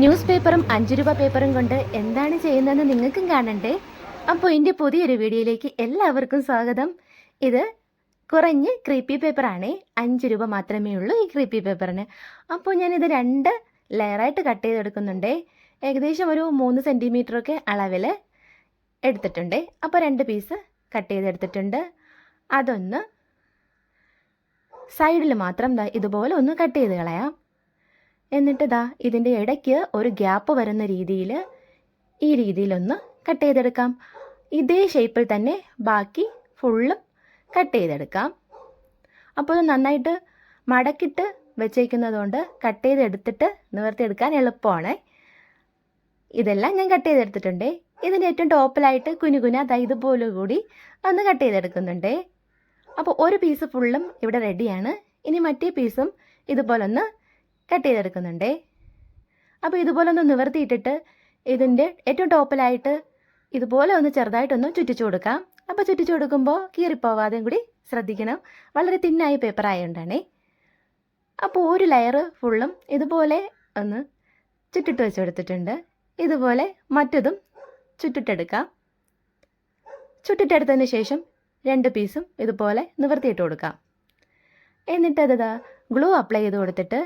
News പേപ്പറും അഞ്ച് രൂപ പേപ്പറും കൊണ്ട് എന്താണ് ചെയ്യുന്നതെന്ന് നിങ്ങൾക്കും കാണണ്ടേ? അപ്പോൾ എന്റെ പുതിയൊരു വീഡിയോയിലേക്ക് എല്ലാവർക്കും സ്വാഗതം. ഇത് കുറഞ്ഞ് ക്രീപ്പി പേപ്പറാണേ അഞ്ച് രൂപ മാത്രമേ ഉള്ളൂ ഈ ക്രീപ്പി പേപ്പറിന് അപ്പോൾ ഞാനിത് രണ്ട് ലെയറായിട്ട് കട്ട് ചെയ്തെടുക്കുന്നുണ്ടേ. ഏകദേശം ഒരു മൂന്ന് സെന്റിമീറ്ററൊക്കെ അളവിൽ എടുത്തിട്ടുണ്ട്. അപ്പോൾ രണ്ട് പീസ് കട്ട് ചെയ്തെടുത്തിട്ടുണ്ട്. അതൊന്ന് സൈഡിൽ മാത്രം ഇതുപോലെ ഒന്ന് കട്ട് ചെയ്ത് കളയാം. എന്നിട്ട് ദാ ഇതിന്റെ ഇടയ്ക്ക് ഒരു ഗ്യാപ്പ് വരുന്ന രീതിയിൽ ഈ രീതിയിലൊന്ന് കട്ട് ചെയ്തെടുക്കാം. ഇതേ ഷേപ്പിൽ തന്നെ ബാക്കി ഫുള്ളും കട്ട് ചെയ്തെടുക്കാം. അപ്പോൾ നന്നായിട്ട് മടക്കിട്ട് വെച്ചേക്കുന്നതുകൊണ്ട് കട്ട് ചെയ്തെടുത്തിട്ട് നിവർത്തിയെടുക്കാൻ എളുപ്പമാണ്. ഇതെല്ലാം ഞാൻ കട്ട് ചെയ്തെടുത്തിട്ടുണ്ട്. ഇതിന്റെ ഏറ്റവും ടോപ്പിലായിട്ട് കുനുകുന ദാ ഇതുപോലെ കൂടി ഒന്ന് കട്ട് ചെയ്തെടുക്കുന്നുണ്ട്. അപ്പോൾ ഒരു പീസ് ഫുള്ളും ഇവിടെ റെഡിയാണ് ഇനി മറ്റേ പീസും ഇതുപോലെ ഒന്ന് കട്ട് ചെയ്തെടുക്കുന്നുണ്ടേ. അപ്പോൾ ഇതുപോലെ ഒന്ന് നിവർത്തിയിട്ടിട്ട് ഇതിന്റെ ഏറ്റവും ടോപ്പിലായിട്ട് ഇതുപോലെ ഒന്ന് ചെറുതായിട്ടൊന്ന് ചുറ്റിച്ചു കൊടുക്കാം. അപ്പോൾ ചുറ്റിച്ചു കൊടുക്കുമ്പോൾ കീറിപ്പോവാതെയും കൂടി ശ്രദ്ധിക്കണം. വളരെ തിന്നായ പേപ്പർ ആയതുകൊണ്ടാണേ അപ്പോൾ ഒരു ലെയർ ഫുള്ളും ഇതുപോലെ ഒന്ന് ചുറ്റിട്ട് വെച്ച് കൊടുത്തിട്ടുണ്ട്. ഇതുപോലെ മറ്റതും ചുറ്റിട്ടെടുക്കാം. ചുറ്റിട്ടെടുത്തതിന് ശേഷം രണ്ട് പീസും ഇതുപോലെ നിവർത്തിയിട്ട് കൊടുക്കാം. എന്നിട്ടത് ഗ്ലൂ അപ്ലൈ ചെയ്ത് കൊടുത്തിട്ട്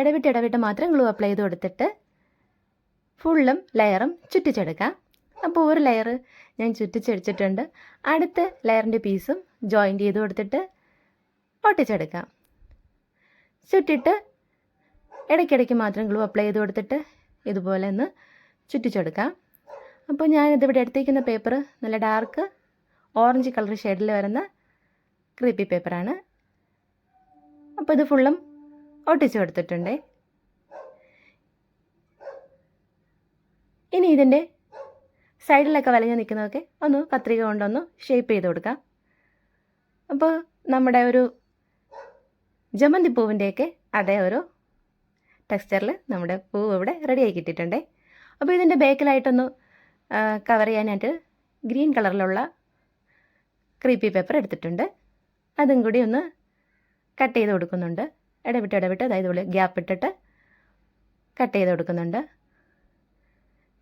ഇടവിട്ട് ഇടവിട്ട് മാത്രം ഗ്ലൂ അപ്ലൈ ചെയ്ത് കൊടുത്തിട്ട് ഫുള്ളും ലെയറും ചുറ്റിച്ചെടുക്കാം. അപ്പോൾ ഒരു ലെയർ ഞാൻ ചുറ്റിച്ചടിച്ചിട്ടുണ്ട്. അടുത്ത ലെയറിന്റെ പീസും ജോയിന്റ് ചെയ്ത് കൊടുത്തിട്ട് ഒട്ടിച്ചെടുക്കാം ചുറ്റിട്ട് ഇടയ്ക്കിടയ്ക്ക് മാത്രം ഗ്ലൂ അപ്ലൈ ചെയ്ത് കൊടുത്തിട്ട് ഇതുപോലെ ഒന്ന് ചുറ്റിച്ചെടുക്കാം. അപ്പോൾ ഞാനിതിവിടെ എടുത്തേക്കുന്ന പേപ്പർ നല്ല ഡാർക്ക് ഓറഞ്ച് കളർ ഷെയ്ഡിൽ വരുന്ന ക്രീപ്പി പേപ്പറാണ് അപ്പോൾ ഇത് ഫുള്ളും ഒട്ടിച്ചു കൊടുത്തിട്ടുണ്ട്. ഇനി ഇതിന്റെ സൈഡിലൊക്കെ വലഞ്ഞ് നിൽക്കുന്നതൊക്കെ ഒന്ന് കത്രിക കൊണ്ടൊന്ന് ഷേപ്പ് ചെയ്ത് കൊടുക്കാം. അപ്പോൾ നമ്മുടെ ഒരു ജമന്തി പൂവിന്റെയൊക്കെ അതേ ഒരു ടെക്സ്ചറിൽ നമ്മുടെ പൂവ് ഇവിടെ റെഡിയായി കിട്ടിയിട്ടുണ്ട്. അപ്പോൾ ഇതിന്റെ ബേക്കിലായിട്ടൊന്ന് കവർ ചെയ്യാനായിട്ട് ഗ്രീൻ കളറിലുള്ള ക്രീപ്പി പേപ്പർ എടുത്തിട്ടുണ്ട്. അതും കൂടി ഒന്ന് കട്ട് ചെയ്ത് കൊടുക്കുന്നുണ്ട്. ഇടവിട്ട് ഇടവിട്ട് അതായത് ഇവിടെ ഗ്യാപ്പ് ഇട്ടിട്ട് കട്ട് ചെയ്ത് കൊടുക്കുന്നുണ്ട്.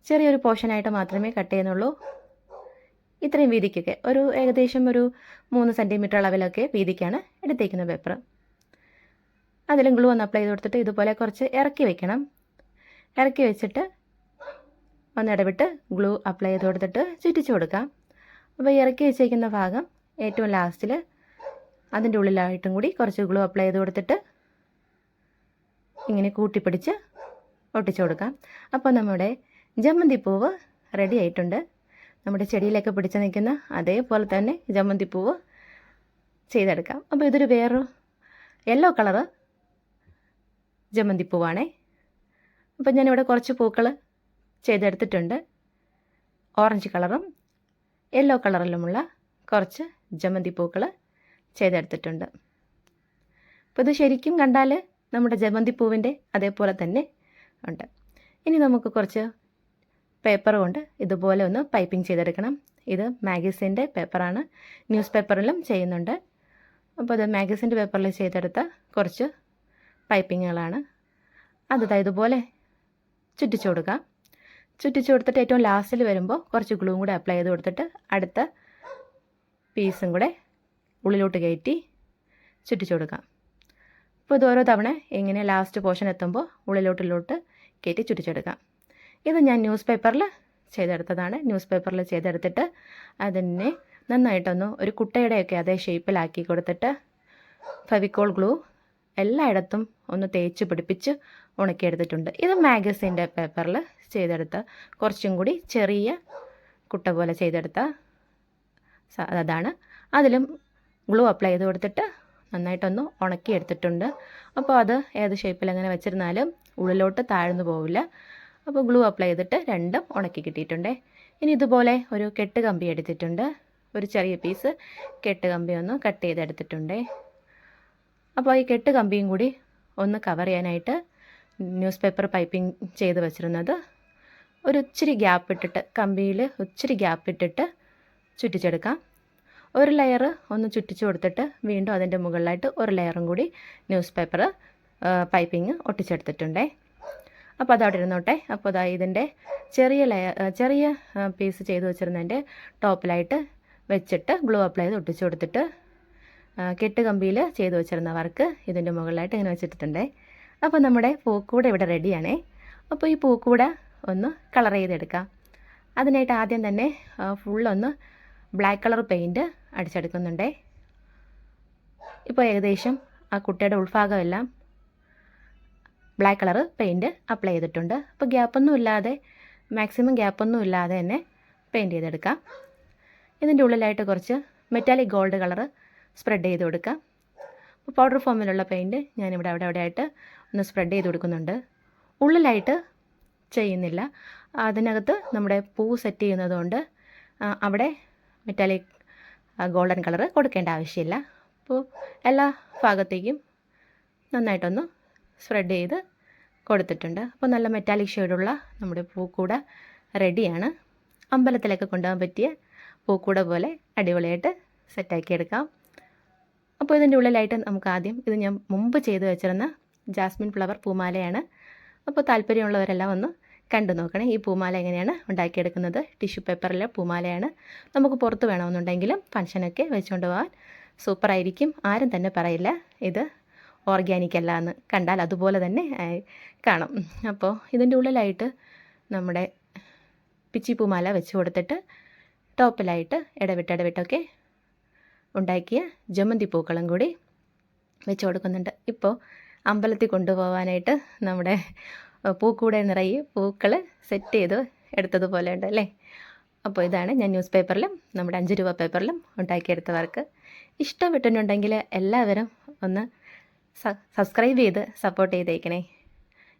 ചെറിയൊരു പോർഷനായിട്ട് മാത്രമേ കട്ട് ചെയ്യുന്നുള്ളൂ. ഇത്രയും വീതിക്കൊക്കെ ഒരു ഏകദേശം ഒരു മൂന്ന് സെന്റിമീറ്റർ അളവിലൊക്കെ വീതിക്കാണ് എടുത്തേക്കുന്നത് പേപ്പർ അതിലും ഗ്ലൂ ഒന്ന് അപ്ലൈ ചെയ്ത് കൊടുത്തിട്ട് ഇതുപോലെ കുറച്ച് ഇറക്കി വെക്കണം. ഇറക്കി വെച്ചിട്ട് ഒന്ന് ഇടവിട്ട് ഗ്ലൂ അപ്ലൈ ചെയ്ത് കൊടുത്തിട്ട് ചുറ്റിച്ച് കൊടുക്കാം. അപ്പോൾ ഇറക്കി വെച്ചേക്കുന്ന ഭാഗം ഏറ്റവും ലാസ്റ്റിൽ അതിന്റെ ഉള്ളിലായിട്ടും കൂടി കുറച്ച് ഗ്ലൂ അപ്ലൈ ചെയ്ത് കൊടുത്തിട്ട് ഇങ്ങനെ കൂട്ടിപ്പിടിച്ച് ഒട്ടിച്ചു കൊടുക്കാം. അപ്പോൾ നമ്മുടെ ജമ്മന്തി പൂവ് റെഡി ആയിട്ടുണ്ട്. നമ്മുടെ ചെടിയിലൊക്കെ പിടിച്ച് നിൽക്കുന്ന അതേപോലെ തന്നെ ജമന്തിപ്പൂവ് ചെയ്തെടുക്കാം. അപ്പോൾ ഇതൊരു വേറൊരു യെല്ലോ കളറ് ജമ്മന്തി പൂവാണേ. അപ്പോൾ ഞാനിവിടെ കുറച്ച് പൂക്കൾ ചെയ്തെടുത്തിട്ടുണ്ട്. ഓറഞ്ച് കളറും യെല്ലോ കളറിലുമുള്ള കുറച്ച് ജമന്തി പൂക്കൾ ചെയ്തെടുത്തിട്ടുണ്ട്. അപ്പോൾ ഇത് ശരിക്കും കണ്ടാൽ നമ്മുടെ ജമന്തി പൂവിന്റെ അതേപോലെ തന്നെ ഉണ്ട്. ഇനി നമുക്ക് കുറച്ച് പേപ്പർ കൊണ്ട് ഇതുപോലെ ഒന്ന് പൈപ്പിംഗ് ചെയ്തെടുക്കണം. ഇത് മാഗസിന്റെ പേപ്പറാണ്. ന്യൂസ് പേപ്പറിലും ചെയ്യുന്നുണ്ട്. അപ്പോൾ അത് മാഗസിന്റെ പേപ്പറിൽ ചെയ്തെടുത്ത കുറച്ച് പൈപ്പിങ്ങുകളാണ്. അത് ഇതുപോലെ ചുറ്റിച്ചു കൊടുക്കാം. ചുറ്റിച്ചു കൊടുത്തിട്ട് ഏറ്റവും ലാസ്റ്റിൽ വരുമ്പോൾ കുറച്ച് ഗ്ലൂവും കൂടെ അപ്ലൈ ചെയ്ത് കൊടുത്തിട്ട് അടുത്ത പീസും കൂടെ ഉള്ളിലോട്ട് കയറ്റി ചുറ്റിച്ചു കൊടുക്കാം. അപ്പോൾ ഇത് ഓരോ തവണ ഇങ്ങനെ ലാസ്റ്റ് പോർഷൻ എത്തുമ്പോൾ ഉള്ളിലോട്ടിലോട്ട് കയറ്റി ചുറ്റിച്ചെടുക്കാം. ഇത് ഞാൻ ന്യൂസ് പേപ്പറിൽ ചെയ്തെടുത്തതാണ്. ന്യൂസ് പേപ്പറിൽ ചെയ്തെടുത്തിട്ട് അതിനെ നന്നായിട്ടൊന്ന് ഒരു കുട്ടയുടെയൊക്കെ അതേ ഷേപ്പിലാക്കി കൊടുത്തിട്ട് ഫെവിക്കോൾ ഗ്ലൂ എല്ലായിടത്തും ഒന്ന് തേച്ച് പിടിപ്പിച്ച് ഉണക്കിയെടുത്തിട്ടുണ്ട്. ഇത് മാഗസിന്റെ പേപ്പറിൽ ചെയ്തെടുത്ത കുറച്ചും കൂടി ചെറിയ കുട്ട പോലെ ചെയ്തെടുത്ത അതാണ്. അതിലും ഗ്ലൂ അപ്ലൈ ചെയ്ത് കൊടുത്തിട്ട് നന്നായിട്ടൊന്ന് ഉണക്കിയെടുത്തിട്ടുണ്ട് അപ്പോൾ അത് ഏത് ഷേപ്പിൽ അങ്ങനെ വെച്ചിരുന്നാലും ഉള്ളിലോട്ട് താഴ്ന്നു പോവില്ല. അപ്പോൾ ഗ്ലൂ അപ്ലൈ ചെയ്തിട്ട് രണ്ടും ഉണക്കി കിട്ടിയിട്ടുണ്ടേ. ഇനി ഇതുപോലെ ഒരു കെട്ട് കമ്പി എടുത്തിട്ടുണ്ട്. ഒരു ചെറിയ പീസ് കെട്ട് കമ്പി ഒന്ന് കട്ട് ചെയ്തെടുത്തിട്ടുണ്ടേ. അപ്പോൾ ഈ കെട്ട് കമ്പിയും കൂടി ഒന്ന് കവർ ചെയ്യാനായിട്ട് ന്യൂസ് പേപ്പർ പൈപ്പിംഗ് ചെയ്ത് വെച്ചിരുന്നത്. ഒരു ഇച്ചിരി ഗ്യാപ്പ് ഇട്ടിട്ട് കമ്പിയിൽ ഒത്തിരി ഗ്യാപ്പ് ഇട്ടിട്ട് ചുറ്റിച്ചെടുക്കാം. ഒരു ലെയർ ഒന്ന് ചുറ്റിച്ചു കൊടുത്തിട്ട് വീണ്ടും അതിന്റെ മുകളിലായിട്ട് ഒരു ലെയറും കൂടി ന്യൂസ് പേപ്പർ പൈപ്പിങ് ഒട്ടിച്ചെടുത്തിട്ടുണ്ടേ. അപ്പോൾ അതവിടെ ഇരുന്നോട്ടെ. അപ്പോൾ അതാ ഇതിന്റെ ചെറിയ ലെയർ ചെറിയ പീസ് ചെയ്ത് വെച്ചിരുന്നതിന്റെ ടോപ്പിലായിട്ട് വെച്ചിട്ട് ഗ്ലൂ അപ്ലൈ ചെയ്ത് ഒട്ടിച്ചു കൊടുത്തിട്ട് കെട്ട് കമ്പിയിൽ ചെയ്ത് വെച്ചിരുന്ന വർക്ക് ഇതിന്റെ മുകളിലായിട്ട് ഇങ്ങനെ വെച്ചിട്ടുണ്ടേ അപ്പോൾ നമ്മുടെ പൂക്കൂട ഇവിടെ റെഡിയാണേ അപ്പോൾ ഈ പൂക്കൂട ഒന്ന് കളർ ചെയ്തെടുക്കാം. അതിനായിട്ട് ആദ്യം തന്നെ ഫുള്ളൊന്ന് ബ്ലാക്ക് കളർ പെയിന്റ് അടിച്ചെടുക്കുന്നുണ്ടേ. ഇപ്പോൾ ഏകദേശം ആ കുട്ടിയുടെ ഉൾഭാഗമെല്ലാം ബ്ലാക്ക് കളർ പെയിന്റ് അപ്ലൈ ചെയ്തിട്ടുണ്ട്. അപ്പോൾ ഗ്യാപ്പൊന്നും ഇല്ലാതെ മാക്സിമം ഗ്യാപ്പൊന്നും ഇല്ലാതെ തന്നെ പെയിന്റ് ചെയ്തെടുക്കാം. ഇതിന്റെ ഉള്ളിലായിട്ട് കുറച്ച് മെറ്റാലിക് ഗോൾഡ് കളർ സ്പ്രെഡ് ചെയ്ത് കൊടുക്കാം. അപ്പോൾ പൗഡർ ഫോമിലുള്ള പെയിന്റ് ഞാനിവിടെ അവിടെ അവിടെ ആയിട്ട് ഒന്ന് സ്പ്രെഡ് ചെയ്ത് കൊടുക്കുന്നുണ്ട്. ഉള്ളിലായിട്ട് ചെയ്യുന്നില്ല. അതിനകത്ത് നമ്മുടെ പൂ സെറ്റ് ചെയ്യുന്നതുകൊണ്ട് അവിടെ മെറ്റാലിക് ഗോൾഡൻ കളർ കൊടുക്കേണ്ട ആവശ്യമില്ല. അപ്പോൾ എല്ലാ ഭാഗത്തേക്കും നന്നായിട്ടൊന്ന് സ്പ്രെഡ് ചെയ്ത് കൊടുത്തിട്ടുണ്ട്. അപ്പോൾ നല്ല മെറ്റാലിക് ഷെയ്ഡുള്ള നമ്മുടെ പൂക്കൂട റെഡിയാണ് അമ്പലത്തിലൊക്കെ കൊണ്ടുപോകാൻ പറ്റിയ പൂക്കൂട പോലെ അടിപൊളിയായിട്ട് സെറ്റാക്കി എടുക്കാം. അപ്പോൾ ഇതിന്റെ ഉള്ളിലായിട്ട് നമുക്ക് ആദ്യം ഇത് ഞാൻ മുമ്പ് ചെയ്ത് വെച്ചിരുന്ന ജാസ്മിൻ ഫ്ലവർ പൂമാലയാണ്. അപ്പോൾ താല്പര്യമുള്ളവരെല്ലാം ഒന്ന് കണ്ടു നോക്കണേ. ഈ പൂമാല എങ്ങനെയാണ് ഉണ്ടാക്കിയെടുക്കുന്നത്? ടിഷ്യൂ പേപ്പറിലെ പൂമാലയാണ്. നമുക്ക് പുറത്ത് വേണമെന്നുണ്ടെങ്കിലും ഫംഗ്ഷനൊക്കെ വെച്ചുകൊണ്ട് പോകാൻ സൂപ്പറായിരിക്കും. ആരും തന്നെ പറയില്ല. ഇത് ഓർഗാനിക് അല്ല എന്ന് കണ്ടാൽ അതുപോലെ തന്നെ കാണും. അപ്പോൾ ഇതിന്റെ ഉള്ളിലായിട്ട് നമ്മുടെ പിച്ചി പൂമാല വെച്ച് കൊടുത്തിട്ട് ടോപ്പിലായിട്ട് ഇടവിട്ട് ഇടവിട്ടൊക്കെ ഉണ്ടാക്കിയ ജമന്തി പൂക്കളും കൂടി വെച്ച് കൊടുക്കുന്നുണ്ട്. ഇപ്പോൾ അമ്പലത്തിൽ കൊണ്ടുപോകാനായിട്ട് നമ്മുടെ പൂക്കൂടെ നിറയെ പൂക്കൾ സെറ്റ് ചെയ്ത് എടുത്തതുപോലെ ഉണ്ട് അല്ലേ? അപ്പോൾ ഇതാണ് ഞാൻ ന്യൂസ് പേപ്പറിലും നമ്മുടെ അഞ്ച് രൂപ പേപ്പറിലും ഉണ്ടാക്കിയെടുത്ത വർക്ക് ഇഷ്ടപ്പെട്ടിട്ടുണ്ടെങ്കിൽ എല്ലാവരും ഒന്ന് സബ്സ്ക്രൈബ് ചെയ്ത് സപ്പോർട്ട് ചെയ്തേക്കണേ.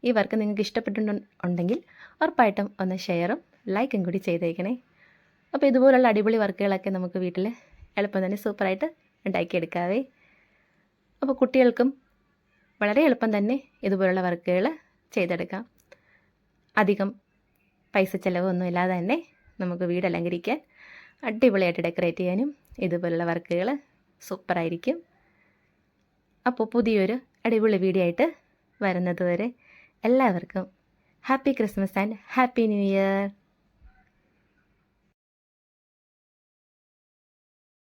ഈ വർക്ക് നിങ്ങൾക്ക് ഇഷ്ടപ്പെട്ടിട്ടുണ്ടെങ്കിൽ ഉറപ്പായിട്ടും ഒന്ന് ഷെയറും ലൈക്കും കൂടി ചെയ്തേക്കണേ. അപ്പോൾ ഇതുപോലുള്ള അടിപൊളി വർക്കുകളൊക്കെ നമുക്ക് വീട്ടിൽ എളുപ്പം തന്നെ സൂപ്പറായിട്ട് ഉണ്ടാക്കിയെടുക്കാവേ. അപ്പോൾ കുട്ടികൾക്കും വളരെ എളുപ്പം തന്നെ ഇതുപോലുള്ള വർക്കുകൾ ചെയ്തെടുക്കാം. അധികം പൈസ ചിലവൊന്നും ഇല്ലാതെ തന്നെ നമുക്ക് വീട് അലങ്കരിക്കാൻ അടിപൊളിയായിട്ട് ഡെക്കറേറ്റ് ചെയ്യാനും ഇതുപോലുള്ള വർക്കുകൾ സൂപ്പറായിരിക്കും അപ്പോൾ പുതിയൊരു അടിപൊളി വീഡിയോ ആയിട്ട് വരുന്നത് വരെ എല്ലാവർക്കും happy Christmas and happy new year